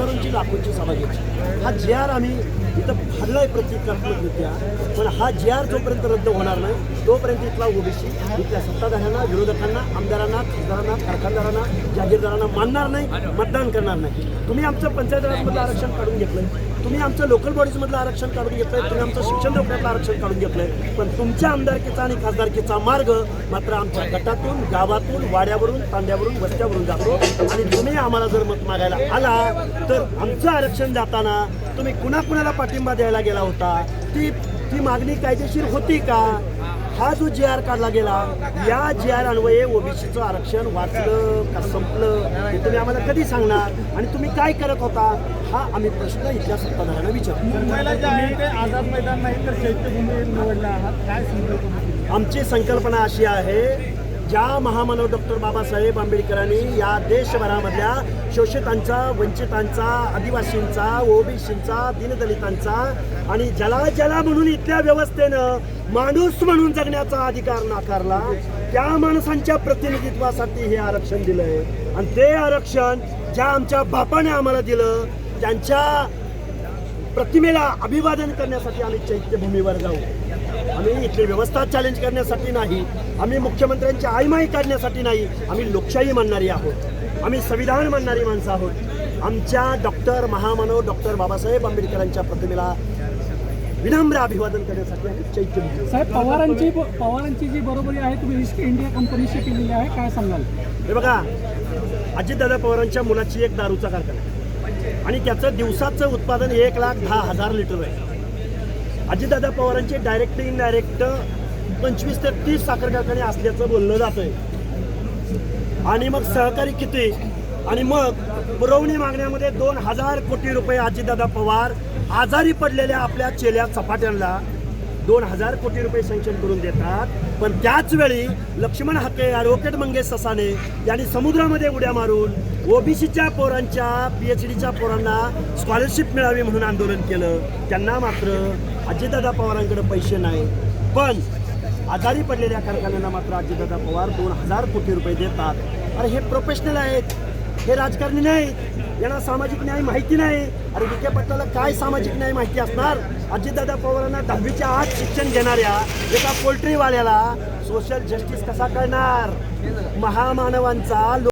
हजारोंची लाखोंची सभा घ्यायची हा जे आर आम्ही इथं फाडलाय प्रतिकात्मकरित्या पण हा जे आर जोपर्यंत रद्द होणार नाही तोपर्यंत इथला ओबीसी इथल्या सत्ताधाऱ्यांना विरोधकांना आमदारांना खासदारांना कारखानदारांना जागीरदारांना मानणार नाही मतदान करणार नाही. तुम्ही आमचं पंचायत राजमधलं आरक्षण काढून घेतलं तुम्ही आमचं लोकल बॉडीजमधलं आरक्षण काढून घेतलंय तुम्ही आमचं शिक्षण नोकऱ्यातलं आरक्षण काढून घेतलंय. पण तुमच्या आमदारकीचा आणि खासदारकीचा मार्ग मात्र आमच्या गटातून गावातून वाड्यावरून तांड्यावरून वस्त्यावरून जातो. आणि तुम्ही आम्हाला जर मत मागायला आला तर आमचं आरक्षण जाताना तुम्ही कुणाकुणाला पाठिंबा द्यायला गेला होता? ती ती मागणी कायदेशीर होती का? हा जो जे आर काढला गेला या जे आर अन्वये ओबीसीचं आरक्षण वाचलं का संपलं हे तुम्ही आम्हाला कधी सांगणार? आणि तुम्ही काय करत होता? हा आम्ही प्रश्न इथल्या सत्ताधाऱ्यांना विचारतो. आझाद मैदान नाही तर चैत्यभूमी निवडला आहात. काय संकल्पना आमची संकल्पना अशी आहे ज्या महामानव डॉक्टर बाबासाहेब आंबेडकरांनी या देशभरामधल्या शोषितांचा वंचितांचा आदिवासींचा ओबीसींचा दीनदलितांचा आणि ज्याला ज्याला म्हणून इथल्या व्यवस्थेनं माणूस म्हणून जगण्याचा अधिकार नाकारला त्या माणसांच्या प्रतिनिधित्वासाठी हे आरक्षण दिलंय. आणि ते आरक्षण ज्या आमच्या बापाने आम्हाला दिलं त्यांच्या प्रतिमेला अभिवादन करण्यासाठी आम्ही चैत्यभूमीवर जाऊ. आम्ही इथली व्यवस्था चॅलेंज करण्यासाठी नाही. आम्ही मुख्यमंत्र्यांची आईमाई काढण्यासाठी नाही. आम्ही लोकशाही मानणारी आहोत. आम्ही संविधान मानणारी माणसं आहोत. आमच्या डॉक्टर महामानव डॉक्टर बाबासाहेब आंबेडकरांच्या प्रतिमेला विनम्र अभिवादन करण्यासाठी आम्ही चैत्यभूमी साहेब पवारांची पवारांची जी बरोबरी आहे तुम्ही ईस्ट इंडिया कंपनीशी केलेली आहे काय सांगाल? हे बघा अजितदादा पवारांच्या मुलाची एक दारूचा कारखाना आहे. आणि त्याचं दिवसाचं उत्पादन एक लाख दहा हजार लिटर आहे. अजितदादा पवारांचे डायरेक्ट इनडायरेक्ट पंचवीस ते तीस साखर कारखाने असल्याचं बोललं जातंय. आणि मग सहकारी किती? आणि मग पुरवणी मागण्यामध्ये दोन हजार कोटी रुपये अजितदादा पवार आजारी पडलेल्या आपल्या चेल्या चपाट्यांना दोन हजार कोटी रुपये सँक्शन करून देतात. पण त्याचवेळी लक्ष्मण लक्ष्मण हाके ॲडव्होकेट मंगेश ससाने यांनी समुद्रामध्ये उड्या मारून ओबीसीच्या पोरांच्या पी एच डीच्या पोरांना स्कॉलरशिप मिळावी म्हणून आंदोलन केलं. त्यांना मात्र अजितदादा पवारांकडे पैसे नाही. पण आजारी पडलेल्या कारखान्यांना मात्र अजितदादा पवार दोन हजार कोटी रुपये देतात. अरे हे प्रोफेशनल आहेत. हे राजकारणी नाहीत. यांना सामाजिक न्याय माहिती नाही. अरे विखे पाटलाला काय सामाजिक न्याय माहिती असणार? अजितदादा पवारांना दहावीच्या आत शिक्षण घेणाऱ्या एका पोल्ट्रीवाल्याला सोशल जस्टिस कसा कळणार? महामानवांचा